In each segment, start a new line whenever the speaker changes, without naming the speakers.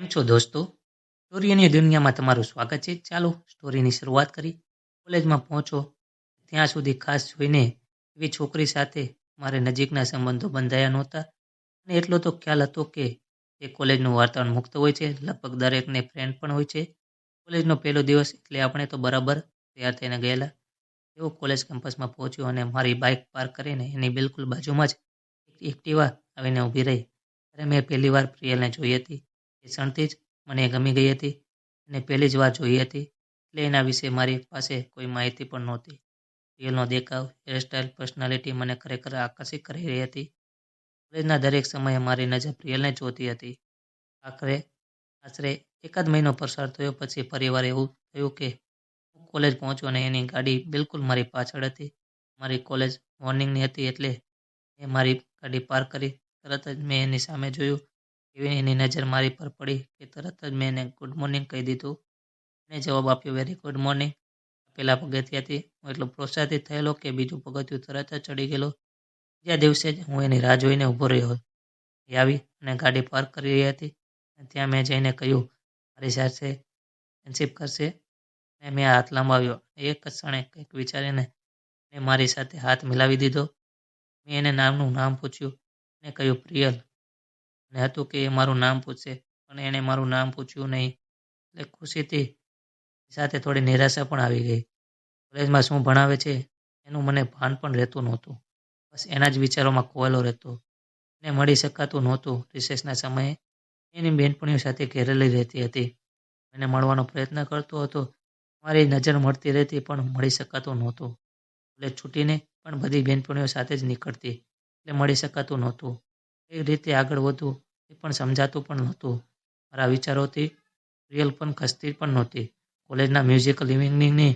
કેમ છો દોસ્તો? સ્ટોરીની દુનિયામાં તમારું સ્વાગત છે. ચાલો સ્ટોરીની શરૂઆત કરી. કોલેજમાં પહોંચો. ત્યાં સુધી ખાસ જોઈને એવી છોકરી સાથે મારે નજીકના સંબંધો બંધાયા નહોતા. અને એટલો તો ખ્યાલ હતો કે એ કોલેજનું વાતાવરણ મુક્ત હોય છે. લગભગ દરેકને ફ્રેન્ડ પણ હોય છે. કોલેજનો પહેલો દિવસ એટલે આપણે તો બરાબર તૈયાર થઈને ગયેલા. એવો કોલેજ કેમ્પસમાં પહોંચ્યો અને મારી બાઇક પાર્ક કરીને એની બિલકુલ બાજુમાં જ એક એક્ટિવા આવીને ઊભી રહી. ત્યારે મેં પહેલી વાર પ્રિયલને જોઈ હતી. એ ક્ષણથી જ મને ગમી ગઈ હતી અને પહેલી જ વાર જોઈ હતી. એટલે એના વિશે મારી પાસે કોઈ માહિતી પણ નહોતી. રિયલનો દેખાવ હેરસ્ટાઇલ પર્સનાલિટી મને ખરેખર આકર્ષિત કરી રહી હતી. કોલેજના દરેક સમયે મારી નજર પ્રિયલને જોતી હતી. આખરે આશરે એકાદ મહિનો પસાર થયો પછી પરિવાર એવું થયું કે હું કોલેજ પહોંચ્યો અને એની ગાડી બિલકુલ મારી પાછળ હતી. મારી કોલેજ મોર્નિંગની હતી એટલે એ મારી ગાડી પાર્ક કરી. તરત જ મેં એની સામે જોયું એવી એની નજર મારી પર પડી કે તરત જ મેં એને ગુડ મોર્નિંગ કહી દીધું. એને જવાબ આપ્યો વેરી ગુડ મોર્નિંગ પેલા પગથિયાથી હું એટલો પ્રોત્સાહિત થયેલો કે બીજું પગથિયું તરત જ ચડી ગયેલો. બીજા દિવસે જ હું એની રાહ જોઈને ઊભો રહ્યો. એ આવી અને ગાડી પાર્ક કરી રહી હતી. ત્યાં મેં જઈને કહ્યું, મારી સાથે ફ્રેન્ડશીપ કરશે. અને મેં હાથ લંબાવ્યો. એક ક્ષણે કંઈક વિચારીને મેં મારી સાથે હાથ મિલાવી દીધો. મેં એને નામનું નામ પૂછ્યું. અને કહ્યું, પ્રિયલ. અને હતું કે એ મારું નામ પૂછશે પણ એણે મારું નામ પૂછ્યું નહીં. એટલે ખુશીથી સાથે થોડી નિરાશા પણ આવી ગઈ. કોલેજમાં શું ભણાવે છે એનું મને ભાન પણ રહેતું નહોતું. બસ એના જ વિચારોમાં કોયલો રહેતો. એને મળી શકાતું નહોતું રિસેસના સમયે. એની બહેનપણીઓ સાથે ઘેરેલી રહેતી હતી. એને મળવાનો પ્રયત્ન કરતો હતો. મારી નજર મળતી રહેતી પણ મળી શકાતું નહોતું. એટલે છૂટીને પણ બધી બહેનપણીઓ સાથે જ નીકળતી. એટલે મળી શકાતું નહોતું. કઈ રીતે આગળ વધવું એ પણ સમજાતું પણ નહોતું. મારા વિચારોથી રિયલ પણ ખસતી પણ નહોતી. કોલેજના મ્યુઝિકલ ઇવનિંગની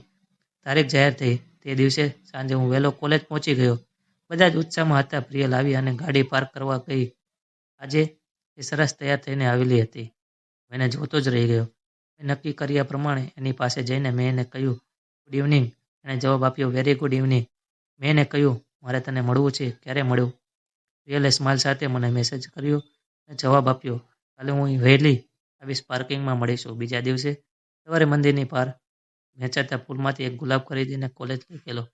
તારીખ જાહેર થઈ. તે દિવસે સાંજે હું વહેલો કોલેજ પહોંચી ગયો. બધા જ ઉત્સાહમાં હતા. પ્રિયલ આવી અને ગાડી પાર્ક કરવા ગઈ. આજે એ સરસ તૈયાર થઈને આવેલી હતી. હું એને જોતો જ રહી ગયો. મેં નક્કી કર્યા પ્રમાણે એની પાસે જઈને મેં એને કહ્યું ગુડ ઇવનિંગ એણે જવાબ આપ્યો વેરી ગુડ ઇવનિંગ મેં એને કહ્યું, મારે તને મળવું છે. ક્યારે મળ્યું રિયલે સ્માઇલ સાથે મને મેસેજ કર્યો અને જવાબ આપ્યો, કાલે હું વહેલી આવીશ પાર્કિંગમાં મળીશું, બીજા દિવસે સવારે મંદિરની પાર વેચાતા ફૂલમાંથી એક ગુલાબ ખરીદીને કોલેજ લઈ ગયેલો.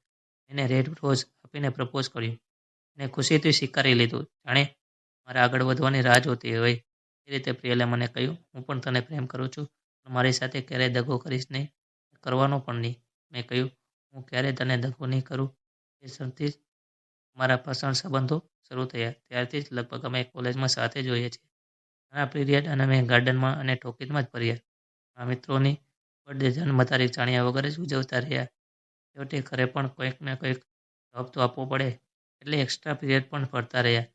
એને રેડ રોઝ આપીને પ્રપોઝ કર્યું. એને ખુશીથી સ્વીકારી લીધું. જાણે મારે આગળ વધવાની રાહ જોતી હોય એ રીતે પ્રિયલે મને કહ્યું, હું પણ તને પ્રેમ કરું છું, પણ મારી સાથે ક્યારેય દગો કરીશ નહીં. કરવાનો પણ નહીં. મેં કહ્યું, હું ક્યારેય તને દગો નહીં કરું. એ ક્ષણથી મારા પસંદ સંબંધો શરૂ થયા. ત્યારથી જ લગભગ અમે કોલેજમાં સાથે જ હોઈએ છીએ. ઘણા પીરિયડ અને અમે ગાર્ડનમાં અને ટોકીઝમાં જ ફર્યા. આ મિત્રોની બર્થડે જન્મ તારીખ જાણ્યા વગર જ ઉજવતા રહ્યા. છેવટે ઘરે પણ કોઈક ને કોઈક જવાબ તો આપવો પડે. એટલે એક્સ્ટ્રા પીરિયડ પણ ફરતા રહ્યા.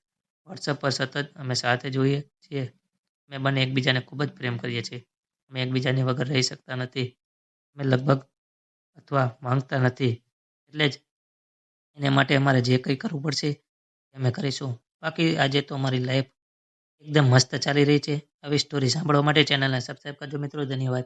વોટ્સઅપ પર સતત અમે સાથે જોઈએ છીએ. અમે બંને એકબીજાને ખૂબ જ પ્રેમ કરીએ છીએ. અમે એકબીજાની વગર રહી શકતા નથી. અમે લગભગ અથવા માંગતા નથી. એટલે જ એને માટે અમારે જે કંઈ કરવું પડશે અમે કરીશું. બાકી આજે તો અમારી લાઈફ એકદમ મસ્ત ચાલી રહી છે. આવી સ્ટોરી સાંભળવા માટે ચેનલને સબસ્ક્રાઈબ કરજો મિત્રો. ધન્યવાદ.